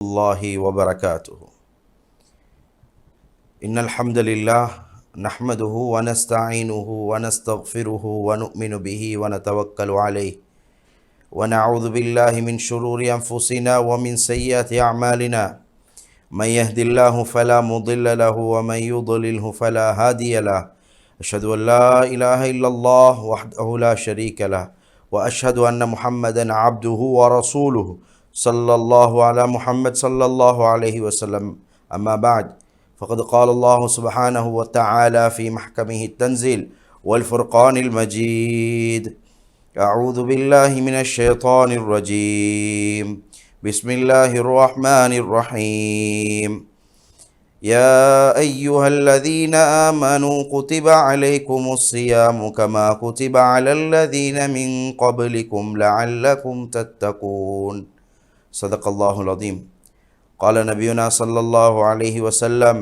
الله وبركاته. إن الحمد لله نحمده ونستعينه ونستغفره ونؤمن به ونتوكل عليه. ونعوذ بالله من شرور أنفسنا ومن سيئات أعمالنا. من يهد الله فلا مضل له ومن يضلله فلا هادي له. أشهد أن لا إله إلا الله وحده لا شريك له. وأشهد أن محمدا عبده ورسوله. صلى الله على محمد صلى الله عليه وسلم. أما بعد فقد قال الله سبحانه وتعالى في محكمه التنزيل والفرقان المجيد أعوذ بالله من الشيطان الرجيم. بسم الله الرحمن الرحيم. يا أيها الذين آمنوا كتب عليكم الصيام كما كتب على الذين من قبلكم لعلكم تتقون. صدق الله العظيم قال نبينا صلى الله عليه وسلم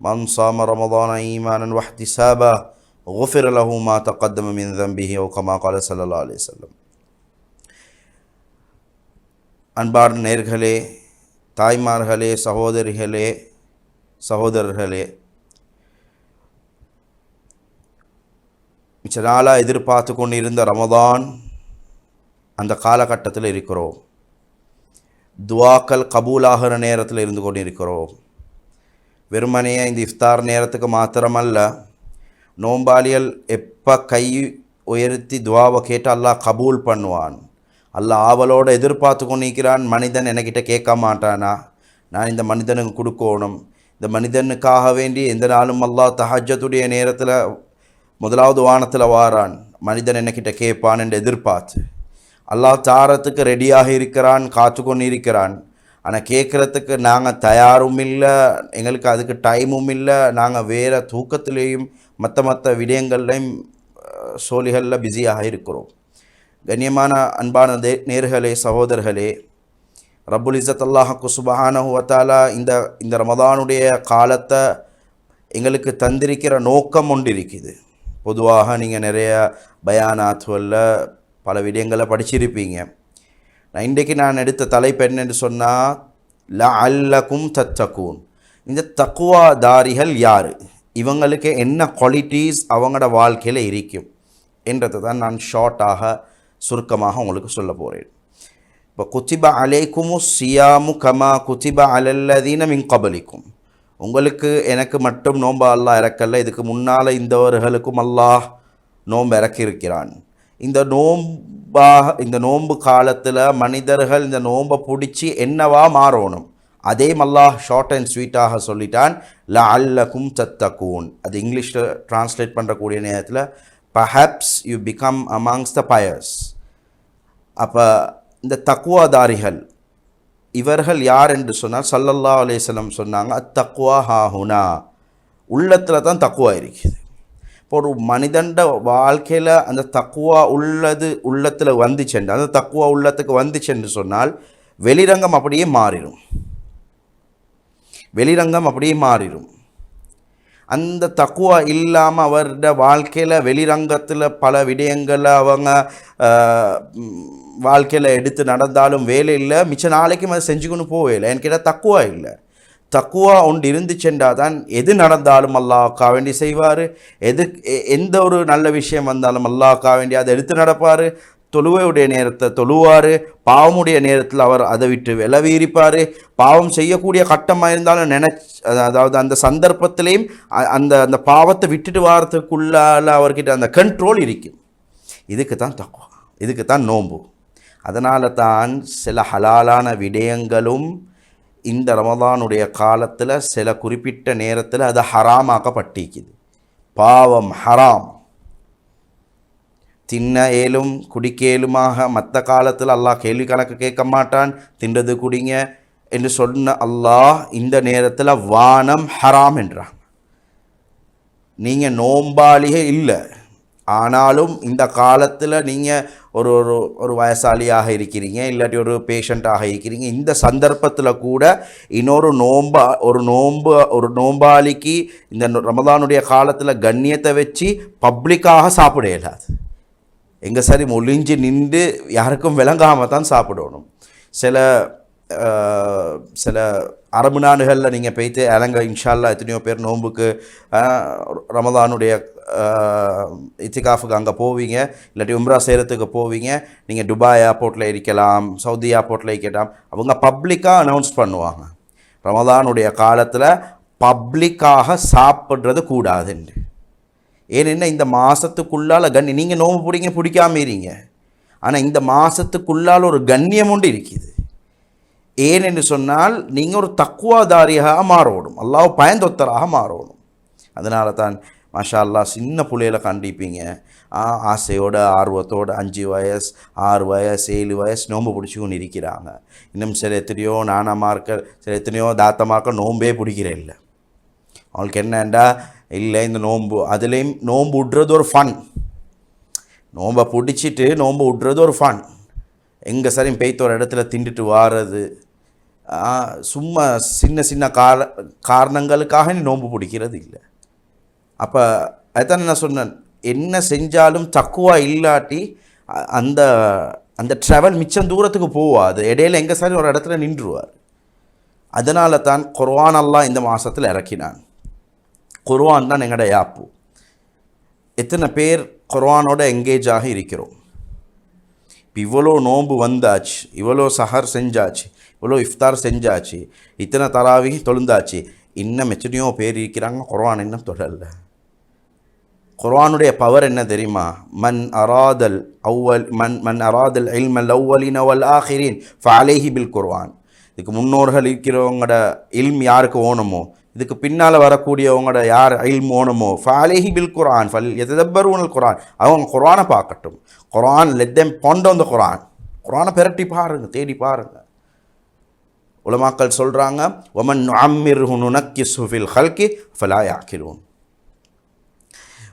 من صام رمضان إيمانا واحتسابا غفر له ما تقدم من ذنبه أو كما قال صلى الله عليه وسلم அன்பார்ந்த நேர்களே தாய்மார்களே சகோதரிகளே சகோதரர்களே மிச்ச நாளாக எதிர்பார்த்து கொண்டு இருந்த ரமதான் அந்த காலகட்டத்தில் இருக்கிறோம் துவாக்கள் கபூலாகிற நேரத்தில் இருந்து கொண்டு இருக்கிறோம் வெறுமனையே இந்த இஃப்தார் நேரத்துக்கு மாத்திரமல்ல நோம்பாளியல் எப்போ கை உயர்த்தி துவாவை கேட்டு அல்லாஹ் கபூல் பண்ணுவான்? அல்லாஹ் ஆவலோடு எதிர்பார்த்து கொண்டிருக்கிறான் மனிதன் என்கிட்ட கேட்க மாட்டானா? நான் இந்த மனிதனுக்கு கொடுக்கணும். இந்த மனிதனுக்காக வேண்டி எந்த நாளும் அல்லாஹ் தஹஜத்துடைய நேரத்தில் முதலாவது வானத்தில் வாரான். மனிதன் என்கிட்ட கேட்பான் என்று எதிர்பார்த்து. அல்லாஹ் தாரத்துக்கு ரெடியாக இருக்கிறான் காத்து கொண்டு இருக்கிறான் ஆனால் கேட்குறதுக்கு நாங்கள் தயாரும் இல்லை எங்களுக்கு அதுக்கு டைமும் இல்லை நாங்கள் வேறு தூக்கத்திலேயும் மற்ற மற்ற விடயங்கள்லையும் சோழிகளில் பிஸியாக இருக்கிறோம். கண்ணியமான அன்பான தே நேர்களே சகோதரர்களே ரபுலிசத் இசத் அல்லாஹு சுபஹானஹுவத்தாலா இந்த இந்த ரமதானுடைய காலத்தை எங்களுக்கு தந்திருக்கிற நோக்கம் ஒன்று இருக்குது. பொதுவாக நீங்கள் நிறைய பயானாத்துவல்ல பல விடயங்களை படிச்சிருப்பீங்க. நான் இன்றைக்கு நான் எடுத்த தலைப்பெண் என்று சொன்னால் ல அல்லக்கும் தத்தக்கூன் இந்த தக்குவா தாரிகள் யார்? இவங்களுக்கு என்ன குவாலிட்டிஸ் அவங்களோட வாழ்க்கையில் இருக்கும் என்றதை தான் நான் ஷார்ட்டாக சுருக்கமாக உங்களுக்கு சொல்ல போகிறேன் இப்போ குத்திப அலைக்குமு சியாமு கமா குத்திப அலல்லதீன மின் கபலிக்கும். உங்களுக்கு எனக்கு மட்டும் நோன்பு அல்லாஹ் இறக்கல்ல இதுக்கு முன்னால் இந்தவர்களுக்கும் அல்லாஹ் நோன்பு இறக்கியிருக்கிறான். இந்த நோம்பாக இந்த நோன்பு காலத்தில் மனிதர்கள் இந்த நோன்பை பிடிச்சி என்னவா மாறணும்? அதே மல்லாஹ் ஷார்ட் அண்ட் ஸ்வீட்டாக சொல்லிட்டான். ல அல்லக்கும் தத்தக்கூன் அது இங்கிலீஷில் ட்ரான்ஸ்லேட் பண்ணுறக்கூடிய நேரத்தில் perhaps you become amongst the buyers அப்போ இந்த தக்குவாதாரிகள் இவர்கள் யார் என்று சொன்னால் சல்லல்லா அலேசலம் சொன்னாங்க அத் தக்குவா ஹாஹுனா உள்ளத்தில் தான் தக்குவா இருக்குது இப்போ ஒரு மனிதண்ட வாழ்க்கையில் அந்த தக்குவா உள்ளது உள்ளத்தில் வந்துச்சென்று அந்த தக்குவா உள்ளத்துக்கு வந்துச்சென்று சொன்னால் வெளிரங்கம் அப்படியே மாறிடும் வெளிரங்கம் அப்படியே மாறிடும் அந்த தக்குவா இல்லாமல் அவரோட வாழ்க்கையில் வெளிரங்கத்தில் பல விடயங்களை அவங்க வாழ்க்கையில் எடுத்து நடந்தாலும் வேலை இல்லை. மிச்ச நாளைக்கும் அதை செஞ்சுக்கொண்டு போவே இல்லை. என்கிட்ட கேட்டால் தக்குவா இல்லை. தக்குவா ஒன்று சென்றால் தான் எது நடந்தாலும் அல்லாவுக்கா வேண்டி செய்வார். எது எந்த ஒரு நல்ல விஷயம் வந்தாலும் அல்லாவுக்கா வேண்டி அதை எடுத்து நடப்பார். தொழுவையுடைய நேரத்தை தொழுவார். பாவமுடைய நேரத்தில் அவர் அதை விட்டு விலவீரிப்பார் பாவம் செய்யக்கூடிய கட்டமாக இருந்தாலும் நினச் அதாவது அந்த சந்தர்ப்பத்திலையும் அந்த அந்த பாவத்தை விட்டுட்டு வாரத்துக்குள்ளால அவர்கிட்ட அந்த கண்ட்ரோல் இருக்கும். இதுக்கு தான் தக்குவா. இதுக்கு தான் நோம்பு அதனால தான் சில ஹலாலான விடயங்களும் இந்த ரமதானுடைய காலத்தில் சில குறிப்பிட்ட நேரத்தில் அது ஹராமாக்கப்பட்டிருக்குது. பாவம் ஹராம். தின்ன ஏலும் குடிக்கேலுமாக மற்ற காலத்தில் அல்லாஹ் கேள்வி கணக்கு கேட்க மாட்டான். தின்றது குடிங்க என்று சொன்ன அல்லாஹ் இந்த நேரத்தில் வானம் ஹராம் என்றான். நீங்கள் நோம்பாளியே இல்லை. ஆனாலும் இந்த காலத்தில் நீங்கள் ஒரு ஒரு ஒரு வயசாளியாக இருக்கிறீங்க இல்லாட்டி ஒரு பேஷண்ட்டாக இருக்கிறீங்க. இந்த சந்தர்ப்பத்தில் கூட இன்னொரு நோம்பா ஒரு நோம்பு ஒரு நோம்பாளிக்கு இந்த ரமதானுடைய காலத்தில் கண்ணியத்தை வச்சு பப்ளிக்காக சாப்பிட இயலாது. எங்கே சரி மொழிஞ்சு நின்று யாருக்கும் விளங்காமல் தான் சாப்பிடணும். சில சில அரபு நாடுகளில் நீங்கள் போய்த்து அலங்க இன்ஷால்லா எத்தனையோ பேர் நோன்புக்கு ரமதானுடைய இத்திகாஃபுக்கு அங்கே போவீங்க. இல்லாட்டி உம்ரா செய்கிறதுக்கு போவீங்க. நீங்கள் துபாய் ஏர்போர்ட்டில் இருக்கலாம் சவுதி ஏர்போர்ட்டில் இருக்கலாம். அவங்க பப்ளிக்காக அனௌன்ஸ் பண்ணுவாங்க. ரமதானுடைய காலத்தில் பப்ளிக்காக சாப்பிட்றது கூடாதுன்னு ஏனென்னா இந்த மாதத்துக்குள்ளால் கண்ணி நீங்கள் நோம்பு பிடிங்க பிடிக்காம இருங்க. ஆனால் இந்த மாதத்துக்குள்ளால் ஒரு கண்ணியம் ஒன்று இருக்குது. ஏனென்று சொன்னால் நீங்கள் ஒரு தக்குவாதாரியாக மாறணும் அல்லாஹ் பயந்தொத்தராக மாறணும் அதனால தான் மாஷா அல்லா சின்ன பிள்ளையில கண்டிப்பீங்க. ஆ, ஆசையோட ஆர்வத்தோட அஞ்சு வயசு ஆறு வயசு ஏழு வயசு நோம்பு பிடிச்சி கொண்டு இருக்கிறாங்க. இன்னும் சில எத்தனையோ நானமார்கள் சில எத்தனையோ தாத்தமாக்க நோன்பே பிடிக்கிற இல்லை. அவங்களுக்கு என்னண்டா இல்லை இந்த நோன்பு அதுலேயும் நோன்பு விட்றது ஒரு ஃபன் நோன்பை பிடிச்சிட்டு நோன்பு விட்றது ஒரு ஃபன் எங்கே சரி பெய்த்த ஒரு இடத்துல திண்டுட்டு வாரது சும்மா சின்ன சின்ன கார காரணங்களுக்காக நீ நோன்பு பிடிக்கிறது இல்லை. அப்போ அதுதான் நான் சொன்னேன். என்ன செஞ்சாலும் தக்குவா இல்லாட்டி அந்த அந்த ட்ராவல் மிச்சம் தூரத்துக்கு போவாது. இடையில எங்கே சாரி ஒரு இடத்துல நின்றுவார். அதனால தான் குர்ஆன் இந்த மாதத்தில் இறக்கினான். குர்வான் தான் எங்களோட யாப்பு எத்தனை பேர் குர்வானோட எங்கேஜ் ஆகி இருக்கிறோம். இப்போ இவ்வளோ நோன்பு வந்தாச்சு இவ்வளோ சஹர் செஞ்சாச்சு இவ்வளோ இஃப்தார் செஞ்சாச்சு இத்தனை தராவி தொழுந்தாச்சு. இன்னும் எத்தனையோ பேர் இருக்கிறாங்க குரான் இன்னும் தொடரல குரானுடைய பவர் என்ன தெரியுமா? மன் அராதல் அவ்வல் மன் மன் அராதல் இல்மல் அவ்வலின் அவல் ஆஹிரின் ஃபாலேஹி பில் குர்ஆன். இதுக்கு முன்னோர்கள் இருக்கிறவங்களோட இல்ம் யாருக்கு ஓணுமோ? இதுக்கு பின்னால் வரக்கூடியவங்களோட யார் இல்ம் ஓணுமோ? ஃபாலேஹி பில் குரான் ஃபல் எதப்பருவனல் குரான் அவங்க குரானை பார்க்கட்டும். குரான் லெட் தெம் பொண்ட் அந்த குரான் குரானை பெரட்டி பாருங்க தேடி பாருங்கள் உலமாக்கள் சொல்கிறாங்க ஒமன் அம்மிர் நுனக்கி சுஃபில் ஹல்கி ஃபலா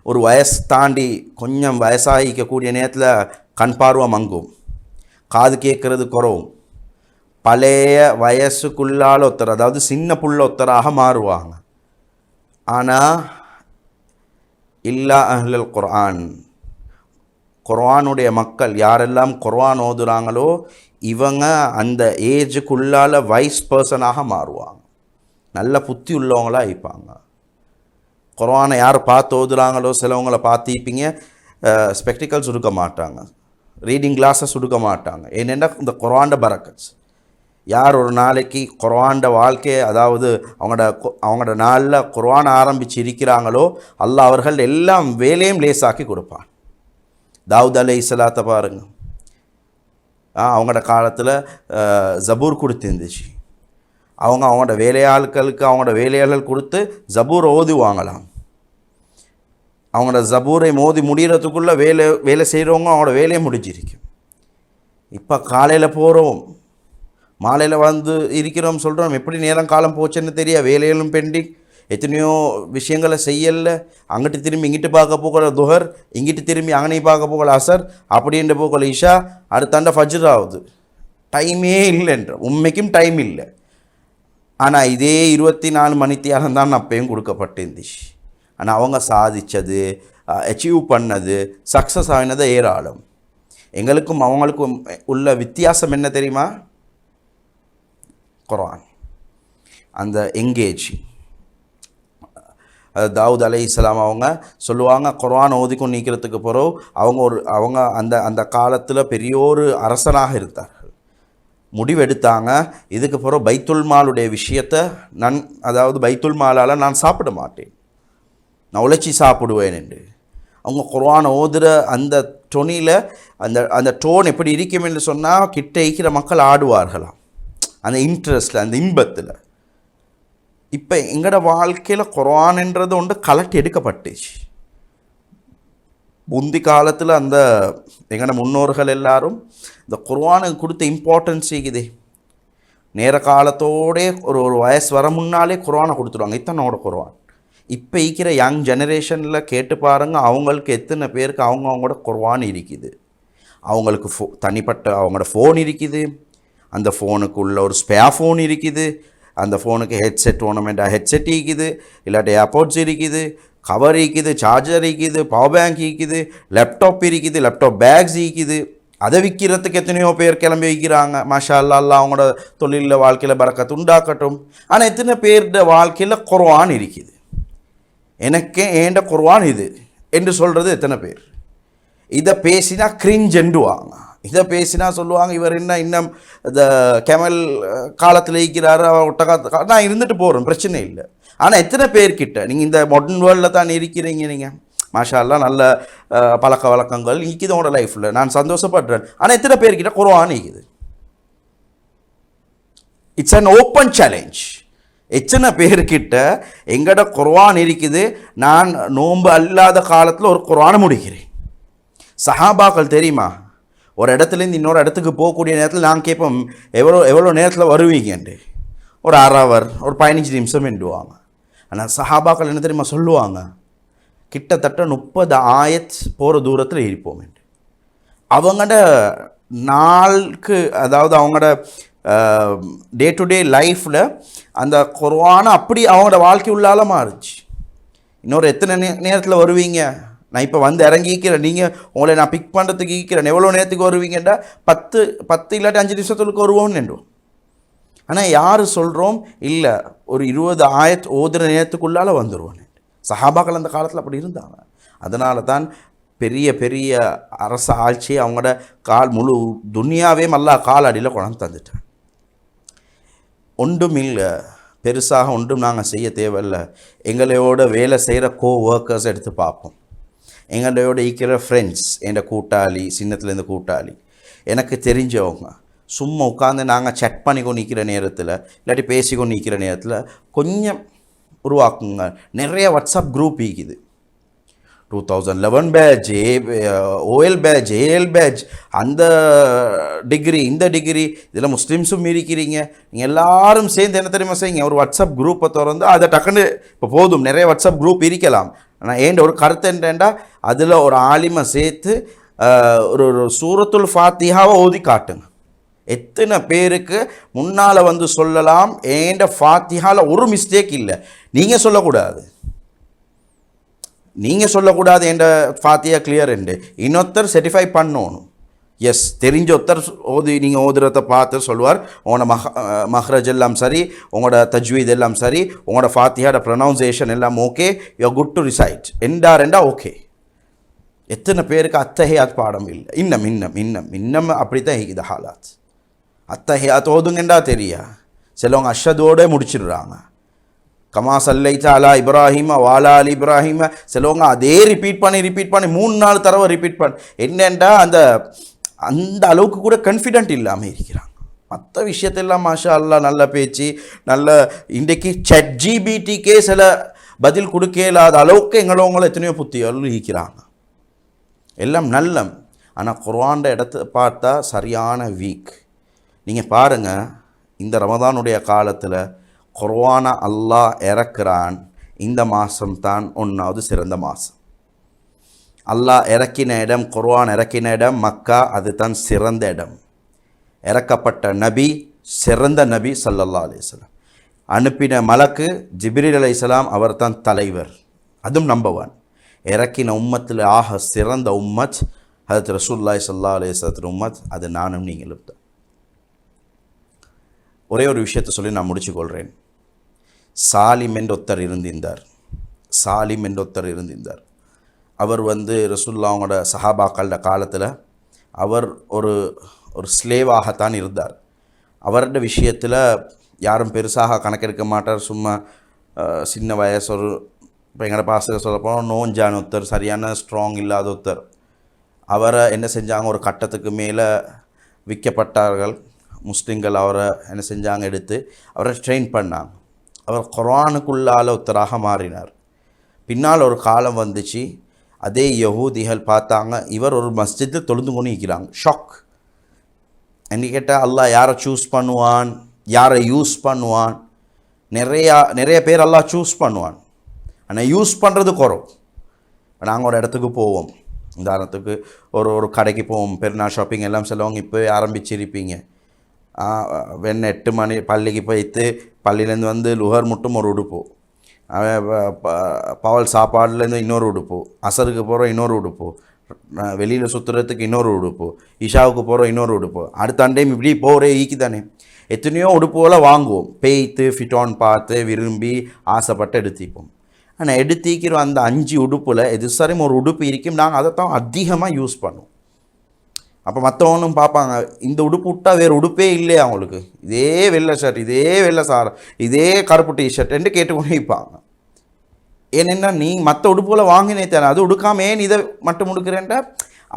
ஒரு வயசு தாண்டி கொஞ்சம் வயசாகிக்கக்கூடிய நேரத்தில் கண் பார்வை மங்கும் காது கேட்கறது குறவும். பழைய வயசுக்குள்ளால் ஒருத்தர் அதாவது சின்ன புள்ள ஒருத்தராக மாறுவாங்க. ஆனால் இல்லா அஹ்லல் குர்ஆன் குர்ஆனுடைய மக்கள் யாரெல்லாம் குர்ஆன் ஓதுறாங்களோ இவங்க அந்த ஏஜுக்குள்ளால் வைஸ் பர்சனாக மாறுவாங்க. நல்ல புத்தி உள்ளவங்களாக இருப்பாங்க. குர்ஆனை யார் பார்த்து ஓதுறாங்களோ சிலவங்கள பார்த்திருப்பீங்க ஸ்பெக்டிக்கல்ஸ் உடுக்க மாட்டாங்க. ரீடிங் கிளாஸஸ் உடுக்க மாட்டாங்க. ஏனென்னா இந்த குர்ஆன்ட பரக்கட்ஸ் யார் ஒரு நாளைக்கு குர்ஆன்ட வாழ்க்கையை அதாவது அவங்களோட அவங்களோட நாளில் குர்ஆன் ஆரம்பித்து இருக்கிறாங்களோ அல்லாஹ் அவர்கள் எல்லாம் வேலையும் லேசாக்கி கொடுப்பான். தாவூத் அலை இஸ்லாத்தை பாருங்கள் அவங்களோட காலத்தில் ஜபூர் கொடுத்துருந்துச்சு அவங்க அவங்களோட வேலையாட்களுக்கு அவங்களோட வேலையாளர்கள் கொடுத்து ஜபூர் ஓதுவாங்களாம் அவங்களோட ஜபூரை மோதி முடிகிறதுக்குள்ளே வேலை வேலை செய்கிறவங்க அவங்களோட வேலையை முடிஞ்சிருக்கும். இப்போ காலையில் போகிறோம் மாலையில் வந்து இருக்கிறோம் சொல்கிறோம் எப்படி நேரம் காலம் போச்சுன்னு தெரிய வேலையிலும் பெண்டிங் எத்தனையோ விஷயங்களை செய்யல. அங்கிட்டு திரும்பி இங்கிட்டு பார்க்க போகல துஹர் இங்கிட்டு திரும்பி அங்கனையும் பார்க்க போகல அசர் அப்படின்ற போகல இஷா. அடுத்தாண்ட ஃபஜ்ர் ஆகுது. டைமே இல்லைன்ற உண்மைக்கும் டைம் இல்லை. ஆனால் இதே இருபத்தி நாலு மணி தியாகம் தான் அப்பயும் கொடுக்கப்பட்டிருந்துச்சு ஆனால் அவங்க சாதித்தது அச்சீவ் பண்ணது சக்ஸஸ் ஆகினது ஏராளம். எங்களுக்கும் அவங்களுக்கும் உள்ள வித்தியாசம் என்ன தெரியுமா? குரான் அந்த எங்கேஜ் தாவூத் அலி இஸ்லாம் அவங்க சொல்லுவாங்க குரான் ஓதிக்கும் நீக்கிறதுக்கு பிறகு அவங்க ஒரு அவங்க அந்த அந்த காலத்தில் பெரிய ஒரு அரசனாக இருந்தார்கள். முடிவெடுத்தாங்க. இதுக்கு பிறகு பைத்துல் மாலுடைய விஷயத்தை நான் அதாவது பைத்துல் மாலால் நான் சாப்பிட மாட்டேன். நான் உழைச்சி சாப்பிடுவேன் என்று. அவங்க குரான் ஓதுகிற அந்த டொனியில் அந்த அந்த டோன் எப்படி இருக்கும் என்று சொன்னால் கிட்ட இருக்கிற மக்கள் ஆடுவார்களாம். அந்த இன்ட்ரெஸ்ட்டில் அந்த இன்பத்தில். இப்போ எங்களோட வாழ்க்கையில் குரான்ன்றது ஒன்று கலட்டி எடுக்கப்பட்டுச்சு. முந்தி காலத்தில் அந்த எங்களோட முன்னோர்கள் எல்லாரும் இந்த குர்வானுக்கு கொடுத்த இம்பார்ட்டன்ஸ் இருக்குது நேர காலத்தோடே ஒரு ஒரு வயசு வர முன்னாலே குர்வானை கொடுத்துருவாங்க இத்தனோட குர்வான் இப்போ இருக்கிற யங் ஜெனரேஷனில் கேட்டு பாருங்கள் அவங்களுக்கு எத்தனை பேருக்கு அவங்க அவங்களோட குர்ஆன் இருக்குது. அவங்களுக்கு ஃபோ தனிப்பட்ட அவங்களோட ஃபோன் இருக்குது. அந்த ஃபோனுக்கு உள்ள ஒரு ஸ்பேர் ஃபோன் இருக்குது. அந்த ஃபோனுக்கு ஹெட்செட் ஓனமெண்ட்டாக ஹெட்செட் இருக்குது இல்லாட்டி ஏர்போர்ட்ஸ் இருக்குது கவர் இருக்குது சார்ஜர் இருக்குது பவர் பேங்க் இருக்குது லேப்டாப் இருக்குது லேப்டாப் பேக்ஸ் இருக்குது அதை விற்கிறதுக்கு எத்தனையோ பேர் கிளம்பி வைக்கிறாங்க. மாஷா அல்லா அவங்களோட தொழிலில் வாழ்க்கையில் பறக்கத்து உண்டாக்கட்டும். ஆனால் எத்தனை பேருடைய வாழ்க்கையில் குர்ஆன் இருக்குது? எனக்கு ஏண்ட குர்ஆன் இது? என்று சொல்கிறது எத்தனை பேர்? இதை பேசினா கிரிஞ்செண்டுவாங்க இதை பேசினா சொல்லுவாங்க இவர் என்ன இன்னும் இந்த கெமல் காலத்தில் இருக்கிறாரு அவர் ஒட்டகா நான் இருந்துட்டு போகிறேன் பிரச்சனை இல்லை. ஆனால் எத்தனை பேர்கிட்ட நீங்கள் இந்த மாடர்ன் வேர்ல்டில் தான் இருக்கிறீங்க நீங்கள் மாஷாலாம் நல்ல பழக்க வழக்கங்கள் நிற்கிது உங்களோட லைஃப்பில் நான் சந்தோஷப்படுறேன். ஆனால் எத்தனை பேர்கிட்ட குர்ஆன் நிற்குது இட்ஸ் அன் ஓப்பன் சேலஞ்ச் எத்தனை பேர்கிட்ட எங்கட குர்ஆன் இருக்குது? நான் நோன்பு அல்லாத காலத்தில் ஒரு குர்ஆனை முடிக்கிறேன். சஹாபாக்கள் தெரியுமா? ஒரு இடத்துலேருந்து இன்னொரு இடத்துக்கு போகக்கூடிய நேரத்தில் நான் கேட்போம் எவ்வளோ எவ்வளோ நேரத்தில் வருவீங்கன்ட்டு ஒரு அரை ஹவர் ஒரு பதினஞ்சு நிமிஷம் என்றுவாங்க. ஆனால் சஹாபாக்கள் என்ன தெரியுமா சொல்லுவாங்க? கிட்டத்தட்ட முப்பது ஆயத் போகிற தூரத்தில் இருப்போம் என்று. அவங்களோட நாளுக்கு அதாவது அவங்களோட டே டு டே லைஃப்பில் அந்த குர்ஆனை அப்படி அவங்களோட வாழ்க்கை உள்ளால மாறுச்சு. இன்னொரு எத்தனை நே நேரத்தில் வருவீங்க? நான் இப்போ வந்து இறங்கிக்கிறேன் நீங்கள் உங்களை நான் பிக் பண்ணுறதுக்கு ஈக்கிறேன் எவ்வளோ நேரத்துக்கு வருவீங்கடா பத்து பத்து இல்லாட்டி அஞ்சு நிமிஷத்துக்கு வருவோம்னு என்றோம் ஆனால் யார் சொல்கிறோம் இல்லை ஒரு இருபது ஆயத் ஓதுற நேரத்துக்குள்ளால வந்துடுவோம் சஹாபாக்கள் அந்த காலத்தில் அப்படி இருந்தாங்க. அதனால தான் பெரிய பெரிய அரச ஆட்சி அவங்களோட கால் முழு துனியாவே மல்லா கால் அடியில் கொண்டாந்து தந்துட்டேன் ஒன்றும் இல்லை. பெருசாக ஒன்றும் நாங்கள் செய்ய தேவையில்ல. எங்களோட வேலை செய்கிற கோ ஒர்க்கர்ஸ் எடுத்து பார்ப்போம். எங்களோட இருக்கிற ஃப்ரெண்ட்ஸ் என் கூட்டாளி சின்னத்துலேருந்து கூட்டாளி எனக்கு தெரிஞ்சவங்க சும்மா உட்காந்து நாங்கள் செக் பண்ணி கொண்டு நிற்கிற நேரத்தில் இல்லாட்டி பேசி கொண்டு நிற்கிற நேரத்தில் கொஞ்சம் உருவாக்குங்க. நிறைய வாட்ஸ்அப் குரூப் இருக்குது. Two thousand eleven batch A OL batch AL batch அந்த டிகிரி இந்த டிகிரி இதில் முஸ்லீம்ஸும் இருக்கிறீங்க. நீங்கள் எல்லாரும் சேர்ந்து என்ன தெரியுமா செய்யுங்க? ஒரு வாட்ஸ்அப் குரூப்பை திறந்து அதை டக்குன்னு இப்போ போதும் நிறைய வாட்ஸ்அப் குரூப் இருக்கலாம். ஆனால் ஏன் ஒரு கருத்து என்னண்டா அதில் ஒரு ஆலிமை சேர்த்து ஒரு ஒரு சூரத்துல் ஃபாத்தியாவை ஓதி காட்டுங்க. எத்தனை பேருக்கு முன்னால் வந்து சொல்லலாம் ஏண்ட ஃபாத்தியாவில் ஒரு மிஸ்டேக் இல்லை. நீங்கள் சொல்லக்கூடாது. நீங்கள் சொல்லக்கூடாது என்ற ஃபாத்தியா கிளியர் என்று இன்னொருத்தர் செர்டிஃபை பண்ணணும். எஸ் தெரிஞ்ச ஒருத்தர் ஓதி நீங்கள் ஓதுறத பார்த்து சொல்லுவார். உங்களோட மஹ மஹ்ரஜ் எல்லாம் சரி உங்களோட தஜ்வீத் எல்லாம் சரி உங்களோட ஃபாத்தியாட ப்ரொனவுன்சேஷன் எல்லாம் okay you good to recite ரெண்டா ரெண்டா ஓகே எத்தனை பேருக்கு அத்தகையாத் பாடம் இல்லை. இன்னும் இன்னும் இன்னும் இன்னம் அப்படி தான் இது ஹாலாத். அத்தகையாத் ஓதுங்கண்டா தெரியா? சிலவங்க அஷதோட முடிச்சிடுறாங்க. கமா சல்லைத்த அலா இப்ராஹிம வாலா அலி இப்ராஹிம சிலவங்க அதே ரிப்பீட் பண்ணி ரிப்பீட் பண்ணி மூணு நாலு தடவை ரிப்பீட் பண்ணி. என்னண்டா அந்த அந்த அளவுக்கு கூட கன்ஃபிடென்ட் இல்லாமல் இருக்கிறாங்க. மற்ற விஷயத்தெல்லாம் மாஷா அல்லாஹ் நல்ல பேச்சு நல்ல இன்றைக்கு சட் ஜிபிடிக்கே சில பதில் கொடுக்க இல்லாத அளவுக்கு எங்களவங்களை எத்தனையோ புத்திகள் இருக்கிறாங்க எல்லாம் நல்லம். ஆனால் குர்ஆன்ட இடத்த பார்த்தா சரியான வீக் நீங்கள் பாருங்கள் இந்த ரமதானுடைய காலத்தில் குர்ஆன அல்லாஹ் இறக்குறான். இந்த மாதம் தான் ஒன்றாவது சிறந்த மாதம் அல்லாஹ் இறக்கின இடம் குர்வான் இறக்கின இடம் மக்கா அது தான் சிறந்த இடம். இறக்கப்பட்ட நபி சிறந்த நபி சல்லல்லா அலிஸ்லாம் அனுப்பின மலக்கு ஜிப்ரீல் அலைஹிஸ்ஸலாம் அவர் தான் தலைவர். அதுவும் நம்பர் ஒன் இறக்கின உம்மத்தில் ஆக சிறந்த உம்மத் அது ரசூல்லாய் சல்லா அலைஹிஸ்ஸலத்தின் உம்மத் அது நானும் நீங்களும் தான். ஒரே ஒரு விஷயத்தை சொல்லி நான் முடிச்சுக்கொள்கிறேன் சாலிம் என்ற ஒருத்தர் இருந்திருந்தார். சாலிம் என்ற ஒருத்தர் இருந்திருந்தார். அவர் வந்து ரசூல்லா அவங்களோட சஹாபாக்களோட காலத்தில் அவர் ஒரு ஒரு ஸ்லேவாகத்தான் இருந்தார். அவரோட விஷயத்தில் யாரும் பெருசாக கணக்கெடுக்க மாட்டார். சும்மா சின்ன வயசு ஒரு இப்போ எங்களோட பாசக சொல்ல நோஞ்சான ஒருத்தர் சரியான ஸ்ட்ராங் இல்லாத ஒருத்தர். அவரை என்ன செஞ்சாங்க? ஒரு கட்டத்துக்கு மேலே விற்கப்பட்டார்கள் முஸ்லீம்கள் அவரை என்ன செஞ்சாங்க? எடுத்து அவரை ட்ரெயின் பண்ணாங்க. அவர் குரானுக்குள்ளால் ஒருத்தராக மாறினார். பின்னால் ஒரு காலம் வந்துச்சு. அதே யகூதிகள் பார்த்தாங்க. இவர் ஒரு மஸ்ஜித்தில் தொழுந்து கொண்டு நிற்கிறாங்க. ஷாக் என்ன கேட்டால் அல்லாஹ் யாரை சூஸ் பண்ணுவான்? யாரை யூஸ் பண்ணுவான்? நிறையா நிறைய பேர் எல்லாம் சூஸ் பண்ணுவான். ஆனால் யூஸ் பண்ணுறது குறவு நாங்கள் ஒரு இடத்துக்கு போவோம். உதாரணத்துக்கு ஒரு ஒரு கடைக்கு போவோம். பெருநாள் ஷாப்பிங் எல்லாம் செல்லவங்க இப்போ ஆரம்பிச்சிருப்பீங்க. வெண்ண எட்டு மணி பள்ளிக்கு போய்த்து பள்ளியிலேருந்து வந்து லுகர் மட்டும் ஒரு உடுப்போம் பவல் சாப்பாடுலேருந்து இன்னொரு உடுப்பு அசருக்கு போகிறோம் இன்னொரு உடுப்பு வெளியில் சுற்றுறதுக்கு இன்னொரு உடுப்பு இஷாவுக்கு போகிறோம் இன்னொரு உடுப்பு. அடுத்த டைம் இப்படி போகிறே ஈக்கி தானே எத்தனையோ உடுப்புகளை வாங்குவோம். பேய்த்து ஃபிட்டான் பார்த்து விரும்பி ஆசைப்பட்டு எடுத்திப்போம். ஆனால் எடுத்திக்கிற அந்த அஞ்சு உடுப்பில் எது சரியும் ஒரு உடுப்பு இருக்கும். நாங்கள் அதை தான் அதிகமாக யூஸ் பண்ணுவோம். அப்போ மற்றவனும் பார்ப்பாங்க இந்த உடுப்பு விட்டால் வேறு உடுப்பே இல்லையா அவங்களுக்கு? இதே வெள்ளை ஷர்ட் இதே வெள்ளை சார் இதே கருப்பு டிஷர்ட் என்று கேட்டுக்கொண்டே இருப்பாங்க ஏனென்னா நீ மற்ற உடுப்புகளை வாங்கினே தர அது உடுக்காம ஏன் இதை மட்டும் உடுக்கிறேன்ட்ட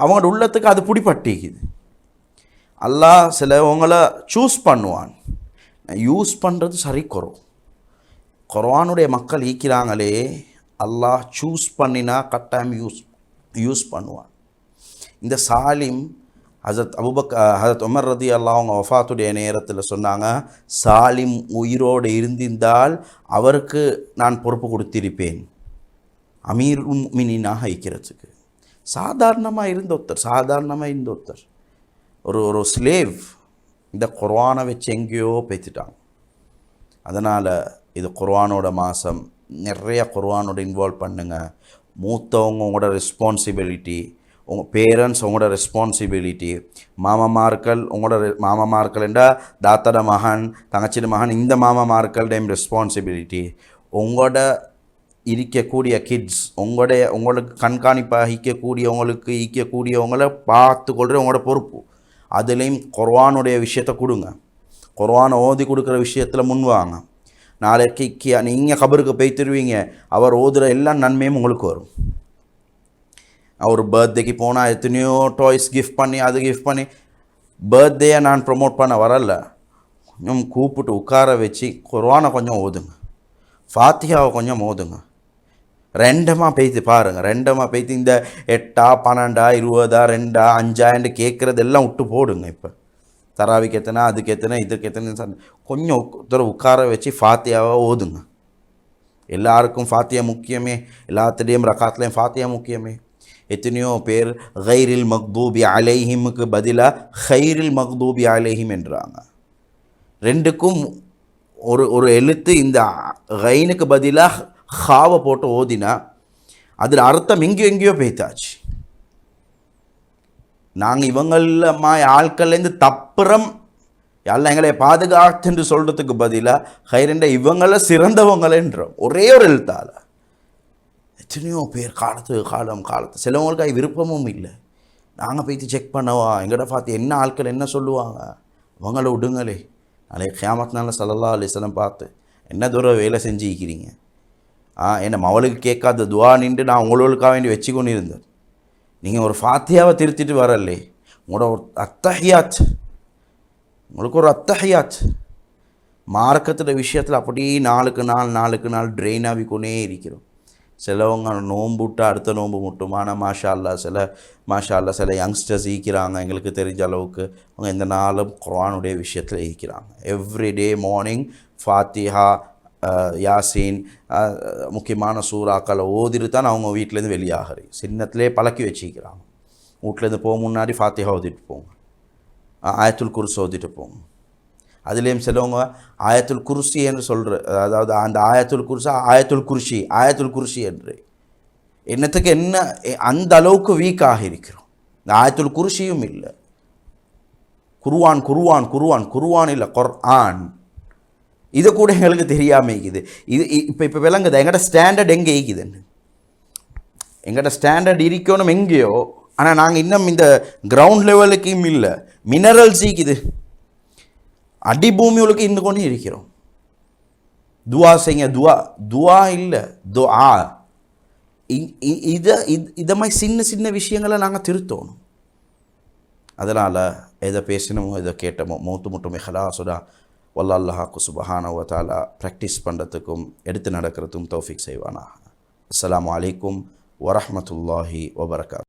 அவங்களோட உள்ளத்துக்கு அது பிடிப்பட்டிக்குது அல்லாஹ் சிலவங்களை சூஸ் பண்ணுவான். யூஸ் பண்ணுறது சரி குறோம். குர்ஆனுடைய மக்கள் ஈக்கிறாங்களே அல்லாஹ் சூஸ் பண்ணினா கட்டாயம் யூஸ் யூஸ் பண்ணுவான். இந்த சாலிம் ஹசரத் அபுபக் ஹசரத் உமர் ரதி அல்லா அவங்க வஃபாத்துடைய நேரத்தில் சொன்னாங்க சாலிம் உயிரோடு இருந்திருந்தால் அவருக்கு நான் பொறுப்பு கொடுத்திருப்பேன். அமீர் மினினாக ஐக்கிறதுக்கு சாதாரணமாக இருந்த ஒருத்தர் சாதாரணமாக இருந்த ஒருத்தர். ஒரு ஒரு ஸ்லேவ் இந்த குர்வானை வச்சு எங்கேயோ பேத்துட்டாங்க அதனால் இது குர்வானோட மாதம் நிறைய குர்வானோட இன்வால்வ் பண்ணுங்கள் மூத்தவங்க உங்களோட ரெஸ்பான்சிபிலிட்டி உங்கள் பேரண்ட்ஸ் உங்களோட ரெஸ்பான்சிபிலிட்டி மாமமார்கள் உங்களோட ரெ- மாமமார்கள்ண்டா தாத்தட மகன் தங்கச்சிட மகன் இந்த மாமமார்கள்டையும் ரெஸ்பான்சிபிலிட்டி உங்களோட இருக்கக்கூடிய கிட்ஸ் உங்களுடைய உங்களுக்கு கண்காணிப்பாக ஈக்கக்கூடியவங்களுக்கு ஈக்கக்கூடியவங்களை பார்த்து கொள்கிற உங்களோட பொறுப்பு. அதுலேயும் குர்வானுடைய விஷயத்தை கொடுங்க. குர்வானை ஓதி கொடுக்குற விஷயத்தில் முன்வாங்க நாளைக்கு நீங்கள் கபருக்கு போய் தருவீங்க அவர் ஓதுகிற எல்லா நன்மையும் உங்களுக்கு வரும். அவர் பர்த்டேக்கு போனால் எத்தனையோ டாய்ஸ் கிஃப்ட் பண்ணி அது கிஃப்ட் பண்ணி பர்த்டேயை நான் ப்ரொமோட் பண்ண வரல. கொஞ்சம் கூப்பிட்டு உட்கார வச்சு குர்ஆனை கொஞ்சம் ஓதுங்க ஃபாத்தியாவை கொஞ்சம் ஓதுங்க ரெண்டமாக பேய்த்து பாருங்கள் ரெண்டமாக பேய்த்து இந்த எட்டா பன்னெண்டா இருபதா ரெண்டா அஞ்சாண்டு கேட்குறதெல்லாம் விட்டு போடுங்க இப்போ. தராவிக்கு எத்தனை அதுக்கு எத்தனை இதுக்கு எத்தனை கொஞ்சம் ஒருத்தர் உட்கார வச்சு ஃபாத்தியாவை ஓதுங்க. எல்லாருக்கும் ஃபாத்தியா முக்கியமே எல்லாத்துலேயும் ரக்காத்துலேயும் ஃபாத்தியா முக்கியமே. எத்தனையோ பேர் ஹைரில் மக்தூபி அலைஹிமுக்கு பதிலாக ஹைரில் மக்தூபி அலைஹிம் என்றாங்க. ரெண்டுக்கும் ஒரு ஒரு எழுத்து இந்த கைனுக்கு பதிலாக ஹாவை போட்டு ஓதினா அதில் அர்த்தம் எங்கேயோ எங்கேயோ பேத்தாச்சு நாங்கள் இவங்கள ஆட்கள்லேருந்து தப்புறம் எல்லாம் எங்களை பாதுகாத்துன்னு சொல்கிறதுக்கு பதிலாக ஹைரண்ட இவங்கள சிறந்தவங்களேன்றோம். ஒரே ஒரு எழுத்தால் எத்தனையோ பேர் காலத்து காலம் காலத்து சிலவங்களுக்கு அது விருப்பமும் இல்லை. நாங்கள் போய்த்து செக் பண்ணவா? எங்கள்கிட்ட பார்த்து என்ன ஆட்கள் என்ன சொல்லுவாங்க? அவங்கள விடுங்களே. நாளைக்கு கியாமத்தினால சல்லல்லா அலிஸ்லாம் பார்த்து என்ன தூரம் வேலை செஞ்சுக்கிறீங்க ஆ என்ன மவளுக்கு கேட்காத துவா நின்று நான் உங்களுக்காக வேண்டி வச்சு கொண்டு இருந்தேன் நீங்கள் ஒரு ஃபாத்தியாவை திருத்திட்டு வரலே உங்களோட ஒரு அத்தஹியாத் உங்களுக்கு ஒரு அத்தஹியாத். மார்க்கத்தில் விஷயத்தில் அப்படியே நாளுக்கு நாள் நாளுக்கு நாள் ட்ரெயின் ஆகிக்கொண்டே இருக்கிறோம். சிலவங்க நோம்புட்டு அடுத்த நோம்பு முட்டும்? ஆனால் மாஷா அல்லா சில மாஷா அல்லா சில யங்ஸ்டர்ஸ் ஈக்கிறாங்க எங்களுக்கு தெரிஞ்ச அளவுக்கு. அவங்க எந்த நாளும் குரானுடைய விஷயத்தில் ஈக்கிறாங்க எவ்ரி டே மார்னிங் ஃபாத்திஹா யாசீன் முக்கியமான சூறாக்களை ஓதிட்டு தான் அவங்க வீட்டிலேருந்து வெளியாகிறேன் சின்னத்திலே பழக்கி வச்சுக்கிறாங்க. வீட்டிலேருந்து போக முன்னாடி ஃபாத்திஹா ஓதிட்டு போங்க. ஆயத்துல் குர்ஸ் ஓதிட்டு போங்க. அதுலேயும் சிலவங்க ஆயத்துல் குருசி என்று சொல்கிற அதாவது அந்த ஆயத்துல் குருசா ஆயத்துல் குருஷி ஆயத்துல் குருஷி என்று. என்னத்துக்கு என்ன அந்த அளவுக்கு வீக்காக இருக்கிறோம். இந்த ஆயத்துல் குருஷியும் இல்லை. குருவான் குருவான் குருவான் குருவான் இல்லை குர்ஆன். இது கூட எங்களுக்கு தெரியாமல் இருக்குது. இது இப்போ இப்போ விளங்குது? எங்கள்ட ஸ்டாண்டர்ட் எங்கே இருக்குதுன்னு எங்கள்ட ஸ்டாண்டர்ட் இருக்கணும் எங்கேயோ ஆனால் நாங்கள் இன்னும் இந்த கிரவுண்ட் லெவலுக்கும் இல்லை. மினரல்ஸ் இருக்குது. அடிபூமிகளுக்கு இருந்து கொண்டு இருக்கிறோம். துவா செய்யுங்க துவா துவா இல்லை துஆ இ- இதை இது இதை மாதிரி சின்ன சின்ன விஷயங்களை நாங்கள் திருத்தணும். அதனால் எதை பேசினோமோ எதை கேட்டோமோ மூத்து முட்டுமே ஹலாசுடா வல்ல அல்லாஹாக்கு சுபஹானவத்தாலா ப்ராக்டிஸ் பண்ணுறதுக்கும் எடுத்து நடக்கிறதுக்கும் தௌஃபிக் செய்வானா அஸ்லாம் வலைக்கும் வரமத்துல்லாஹி வபரகாத்.